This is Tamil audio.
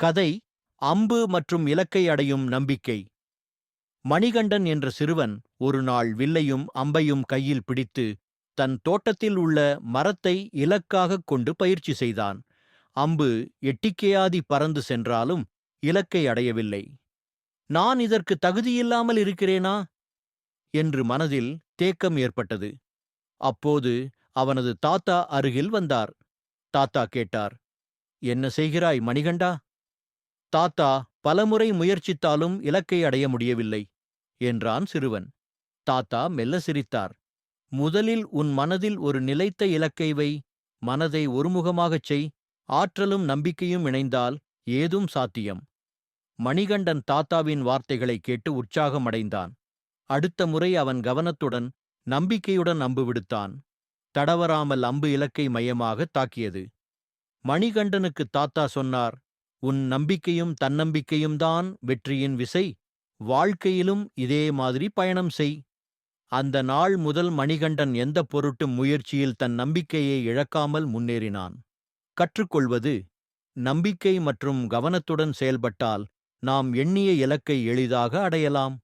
கதை அம்பு மற்றும் இலக்கை அடையும் நம்பிக்கை. மணிகண்டன் என்ற சிறுவன் ஒரு நாள் வில்லையும் அம்பையும் கையில் பிடித்து தன் தோட்டத்தில் உள்ள மரத்தை இலக்காகக் கொண்டு பயிற்சி செய்தான். அம்பு எட்டிக்கையாதி பறந்து சென்றாலும் இலக்கை அடையவில்லை. நான் இதற்கு தகுதியில்லாமல் இருக்கிறேனா? என்று மனதில் தேக்கம் ஏற்பட்டது. அப்போது அவனது தாத்தா அருகில் வந்தார். தாத்தா கேட்டார் என்ன செய்கிறாய் மணிகண்டா? தாத்தா பலமுறை முயற்சித்தாலும் இலக்கை அடைய முடியவில்லை என்றான் சிறுவன். தாத்தா மெல்ல சிரித்தார். முதலில் உன் மனதில் ஒரு நிலைத்த இலக்கை வை மனதை ஒருமுகமாகச் செய் ஆற்றலும் நம்பிக்கையும் இணைந்தால் ஏதும் சாத்தியம். மணிகண்டன் தாத்தாவின் வார்த்தைகளை கேட்டு உற்சாகம் அடைந்தான் அடுத்த முறை அவன் கவனத்துடன் நம்பிக்கையுடன் அம்பு விடுத்தான். தடவராமல் அம்பு இலக்கை மையமாக தாக்கியது. மணிகண்டனுக்கு தாத்தா சொன்னார் உன் நம்பிக்கையும் தன்னம்பிக்கையும் தான் வெற்றியின் விசை. வாழ்க்கையிலும் இதே மாதிரி பயணம் செய். அந்த நாள் முதல் மணிகண்டன் எந்த பொருட்டும் முயற்சியில் தன் நம்பிக்கையை இழக்காமல் முன்னேறினான். கற்றுக்கொள்வது நம்பிக்கை மற்றும் கவனத்துடன் செயல்பட்டால் நாம் எண்ணிய இலக்கை எளிதாக அடையலாம்.